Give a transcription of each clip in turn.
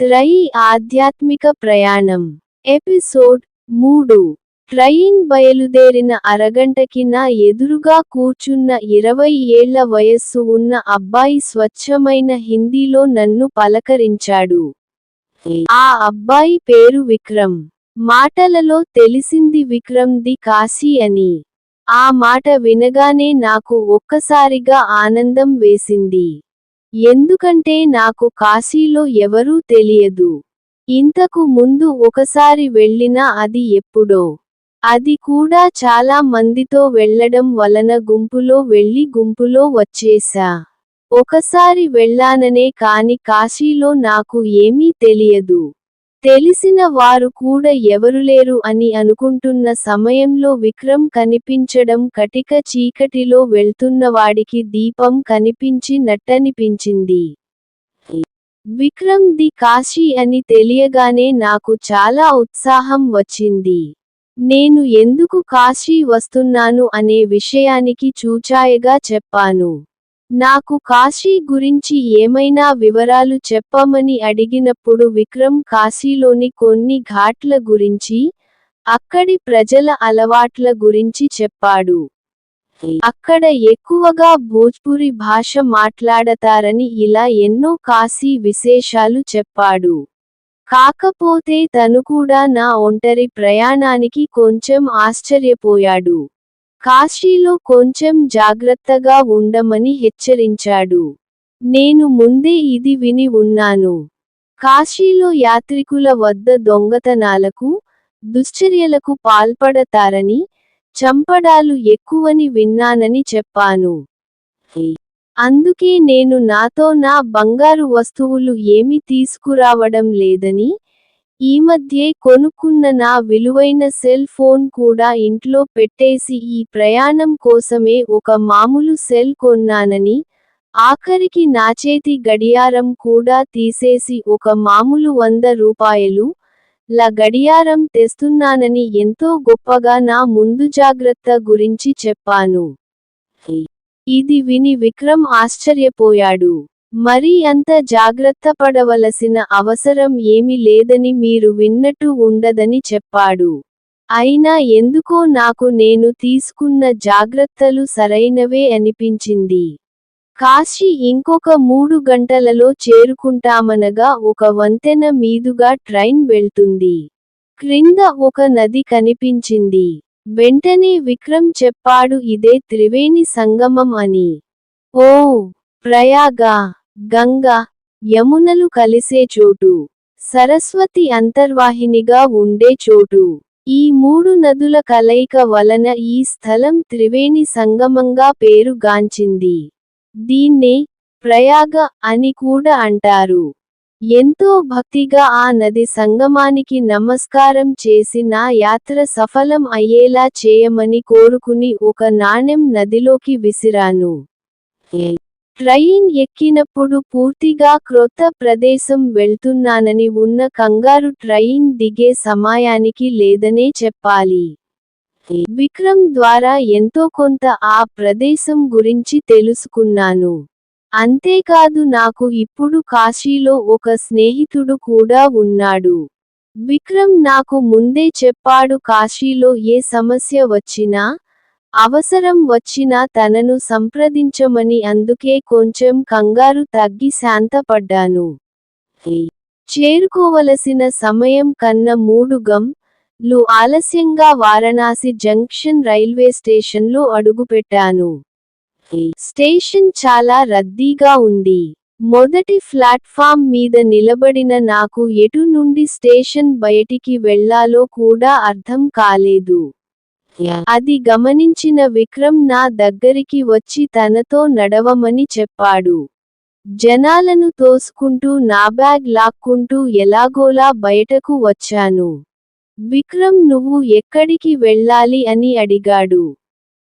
త్రయి ఆధ్యాత్మిక ప్రయాణం. ఎపిసోడ్ మూడు. ట్రైన్ బయలుదేరిన అరగంటకి నా ఎదురుగా కూర్చున్న ఇరవై ఏళ్ళ వయస్సు ఉన్న అబ్బాయి స్వచ్ఛమైన హిందీలో నన్ను పలకరించాడు. ఆ అబ్బాయి పేరు విక్రమ్. మాటలలో తెలిసింది విక్రమ్ ది కాశీ అని. ఆ మాట వినగానే నాకు ఒక్కసారిగా ఆనందం వేసింది. ఎందుకంటే నాకు కాశీలో ఎవరూ తెలియదు. ఇంతకు ముందు ఒకసారి వెళ్ళినా అది ఎప్పుడో. అది కూడా చాలా మందితో వెళ్ళడం వలన గుంపులో వెళ్ళి గుంపులో వచ్చేసా. ఒకసారి వెళ్ళాననే కాని కాశీలో నాకు ఏమీ తెలియదు. తెలిసిన వారు కూడా ఎవరులేరు అని అనుకుంటున్న సమయంలో విక్రమ్ కనిపించడం కటిక చీకటిలో వెళ్తున్నవాడికి దీపం కనిపించి నట్టనిపించింది. విక్రమ్ ది కాశీ అని తెలియగానే నాకు చాలా ఉత్సాహం వచ్చింది. నేను ఎందుకు కాశీ వస్తున్నాను అనే విషయానికి చూచాయగా చెప్పాను. నాకు కాశీ గురించి ఏమైనా వివరాలు చెప్పమని అడిగినప్పుడు విక్రమ్ కాశీలోని కొన్ని ఘాట్ల గురించి అక్కడి ప్రజల అలవాట్ల గురించి చెప్పాడు. అక్కడ ఎక్కువగా భోజ్పురి భాష మాట్లాడతారని ఇలా ఎన్నో కాశీ విశేషాలు చెప్పాడు. కాకపోతే తను కూడా నా ఒంటరి ప్రయాణానికి కొంచెం ఆశ్చర్యపోయాడు. కాశీలో కొంచెం జాగ్రత్తగా ఉండమని హెచ్చరించాడు. నేను ముందే ఇది విని ఉన్నాను. కాశీలో యాత్రికుల వద్ద దొంగతనాలకు దుశ్చర్యలకు పాల్పడతారని చంపడాలు ఎక్కువని విన్నానని చెప్పాను. అందుకే నేను నాతో నా బంగారు వస్తువులు ఏమి తీసుకురావడం లేదని ఈ మధ్యే కొనుక్కున్న నా విలువైన సెల్ ఫోన్ కూడా ఇంట్లో పెట్టేసి ఈ ప్రయాణం కోసమే ఒక మామూలు సెల్ కొన్నానని ఆఖరికి నా చేతి గడియారం కూడా తీసేసి ఒక మామూలు వంద రూపాయలు ల గడియారం తెస్తున్నానని ఎంతో గొప్పగా నా ముందు జాగ్రత్త గురించి చెప్పాను. ఇది విని విక్రమ్ ఆశ్చర్యపోయాడు. మరీ అంత జాగ్రత్త పడవలసిన అవసరం ఏమి లేదని మీరు విన్నట్టు ఉండదని చెప్పాడు. అయినా ఎందుకో నాకు నేను తీసుకున్న జాగ్రత్తలు సరైనవే అనిపించింది. కాశీ ఇంకొక మూడు గంటలలో చేరుకుంటామనగా ఒక వంతెన మీదుగా ట్రైన్ వెళ్తుంది. క్రింద ఒక నది కనిపించింది. వెంటనే విక్రమ్ చెప్పాడు ఇదే త్రివేణి సంగమం అని. ఓ ప్రయాగా! గంగ యమునలు కలిసే చోటు సరస్వతి అంతర్వాహినిగా ఉండే చోటు. ఈ మూడు నదుల కలయిక వలన ఈ స్థలం త్రివేణి సంగమంగా పేరు గాంచింది దీన్నే ప్రయాగ అని కూడా అంటారు. ఎంతో భక్తిగా ఆ నది సంగమానికి నమస్కారం చేసి నా యాత్ర సఫలం అయ్యేలా చేయమని కోరుకుని ఒక నాణెం నదిలోకి విసిరాను. ట్రైన్ ఎక్కినప్పుడు పూర్తిగా క్రొత్త ప్రదేశం వెళ్తున్నానని ఉన్న కంగారు ట్రైన్ దిగే సమయానికి లేదనే చెప్పాలి. విక్రమ్ ద్వారా ఎంతో కొంత ఆ ప్రదేశం గురించి తెలుసుకున్నాను. అంతేకాదు నాకు ఇప్పుడు కాశీలో ఒక స్నేహితుడు కూడా ఉన్నాడు. విక్రమ్ నాకు ముందే చెప్పాడు కాశీలో ఏ సమస్య వచ్చినా అవసరం వచ్చినా తనను సంప్రదించమని అందుకే కొంచెం కంగారు తగ్గి శాంతపడ్డాను. చేరుకోవలసిన సమయం కన్న మూడు గం లు ఆలస్యంగా వారణాసి జంక్షన్ రైల్వే స్టేషన్లో అడుగుపెట్టాను. స్టేషన్ చాలా రద్దీగా ఉంది. మొదటి ప్లాట్ఫామ్ మీద నిలబడిన నాకు ఎటు నుండి స్టేషన్ బయటికి వెళ్ళాలో కూడా అర్థం కాలేదు. అది గమనించిన విక్రమ్ నా దగ్గరికి వచ్చి తనతో నడవమని చెప్పాడు. జనాలను తోసుకుంటూ నా బ్యాగ్ లాక్కుంటూ ఎలాగోలా బయటకు వచ్చాను. విక్రమ్ నువ్వు ఎక్కడికి వెళ్ళాలి అని అడిగాడు.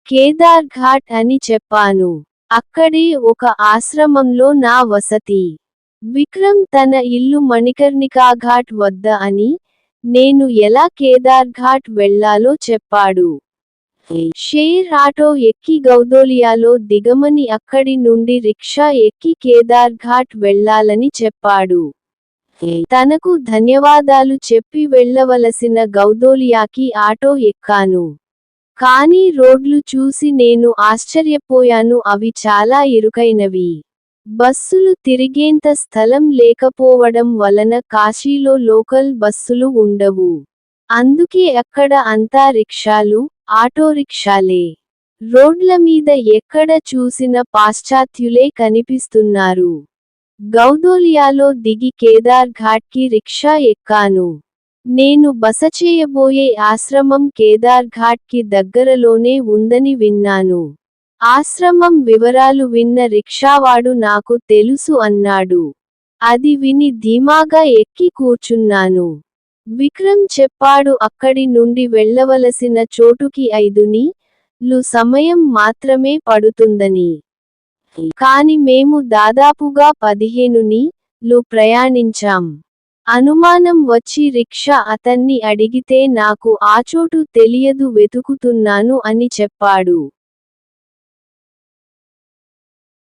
కేదార్ ఘాట్ అని చెప్పాను. అక్కడే ఒక ఆశ్రమంలో నా వసతి. విక్రమ్ తన ఇల్లు మణికర్ణికా ఘాట్ వద్ద అని నేను ఎలా కేదార్ఘాట్ వెళ్ళాలో చెప్పాడు. షేర్ ఆటో ఎక్కి గౌదోలియాలో దిగమని అక్కడి నుండి రిక్షా ఎక్కి కేదార్ఘాట్ వెళ్ళాలని చెప్పాడు. తనకు ధన్యవాదాలు చెప్పి వెళ్ళవలసిన గౌదోలియాకి ఆటో ఎక్కాను. కానీ రోడ్లు చూసి నేను ఆశ్చర్యపోయాను అవి చాలా ఇరుకైనవి. బస్సులు తిరిగేంత స్థలం లేకపోవడం వలన కాశీలో లోకల్ బస్సులు ఉండవు. అందుకే అక్కడ అంతా రిక్షాలు ఆటో రిక్షాలే. రోడ్ల మీద ఎక్కడ చూసిన పాశ్చాత్యులే కనిపిస్తున్నారు. గౌదోలియాలో దిగి కేదార్ ఘాట్కి రిక్షా ఎక్కాను. నేను బస చేయబోయే ఆశ్రమం కేదార్ఘాట్కి దగ్గరలోనే ఉందని విన్నాను. ఆశ్రమం వివరాలు విన్న రిక్షావాడు నాకు తెలుసు అన్నాడు. అది విని ధీమాగా ఎక్కి కూర్చున్నాను. విక్రమ్ చెప్పాడు అక్కడి నుండి వెళ్ళవలసిన చోటుకి ఐదుని లు సమయం మాత్రమే పడుతుందని. కాని మేము దాదాపుగా పదిహేనుని లు ప్రయాణించాం. అనుమానం వచ్చి రిక్షా అతన్ని అడిగితే నాకు ఆ చోటు తెలియదు వెతుకుతున్నాను అని చెప్పాడు.